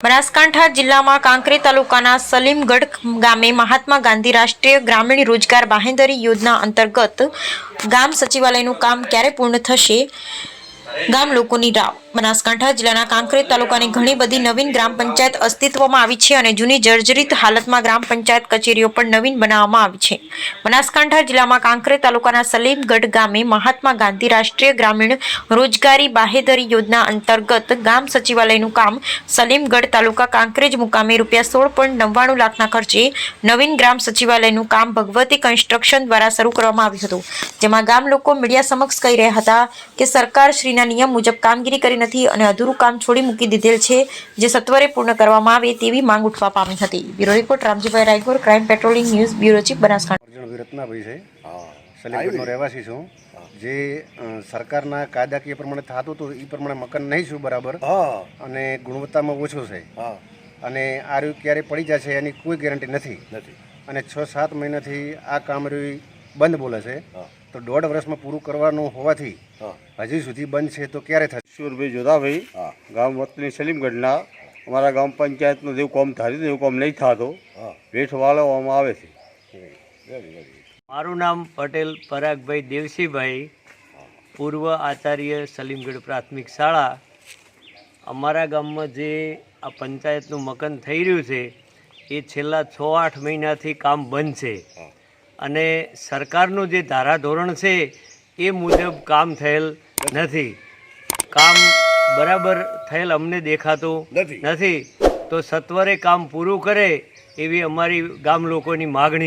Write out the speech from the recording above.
બનાસકાંઠા જિલ્લામાં કાંકરી તાલુકાના સલીમગઢ ગામે મહાત્મા ગાંધી રાષ્ટ્રીય ગ્રામીણ રોજગાર બાહેંધરી યોજના અંતર્ગત ગામ સચિવાલયનું કામ ક્યારે પૂર્ણ થશે? ગામ લોકોની રાવ. બનાસકાંઠા જિલ્લાના કાંકરેજ તાલુકાની ઘણી બધી નવીન ગ્રામ પંચાયત અસ્તિત્વમાં આવી છે અને જૂની જર્જરિત હાલતમાં ગ્રામ પંચાયત કચેરીઓ પણ નવીન બનાવવામાં આવી છે. બનાસકાંઠા જિલ્લામાં કાંકરેજ તાલુકાના સલીમગઢ ગામે મહાત્મા ગાંધી રાષ્ટ્રીય ગ્રામીણ રોજગારી બાહેધરી યોજના અંતર્ગત ગામ સચિવાલયનું કામ સલીમગઢ તાલુકા કાંકરેજ મુકામે રૂપિયા સોળ પોઈન્ટ નવ્વાણું લાખના ખર્ચે નવીન ગ્રામ સચિવાલયનું કામ ભગવતી કન્સ્ટ્રક્શન દ્વારા શરૂ કરવામાં આવ્યું હતું. જેમાં ગામ લોકો મીડિયા સમક્ષ કહી રહ્યા હતા કે સરકાર શ્રીના નિયમ મુજબ કામગીરી કરી નથી અને અધૂરું કામ છોડી મૂકી દીધેલ છે જે સત્વરે પૂર્ણ કરવામાં આવે તેવી માંગ ઉઠવા પામી હતી. Bureau report Ramjibhai Raigor crime patrolling news bureau chief Banaskantha. Ratnabhai છે. સલીમગઢનો રહેવાસી છું. જે સરકારના કાયદાકીય પ્રમાણે થતું હતું એ પ્રમાણે મકાન નહીં છું બરાબર. હા. અને ગુણવત્તામાં ઓછું છે. હા. અને આ રહ્યું ક્યારે પડી જશે એની કોઈ ગેરંટી નથી. નથી. અને છ સાત મહિનાથી આ કામ રહ્યું બંધ બોલે છે તો દોઢ વર્ષમાં પૂરું કરવાનું હોવાથી હજી સુધી બંધ છે તો ક્યારે થશે? ઈશ્વરભાઈ જોધાભાઈ ગામ વતની સલીમગઢના અમારા ગામ પંચાયતનું જેવું કામ થતું એવું કામ નહીં થતો. વેઠ વાળવામાં આવે છે. મારું નામ પટેલ પરાગભાઈ દેવસીભાઈ પૂર્વ આચાર્ય સલીમગઢ પ્રાથમિક શાળા. અમારા ગામમાં જે આ પંચાયતનું મકાન થઈ રહ્યું છે એ છેલ્લા છ આઠ મહિનાથી કામ બંધ છે. અને સરકારનું જે ધારાધોરણ છે એ મુજબ કામ થયેલ નથી. કામ બરાબર થયેલ અમને દેખાતું નથી. તો સત્વરે કામ પૂરું કરે એવી અમારી ગામ લોકોની માગણી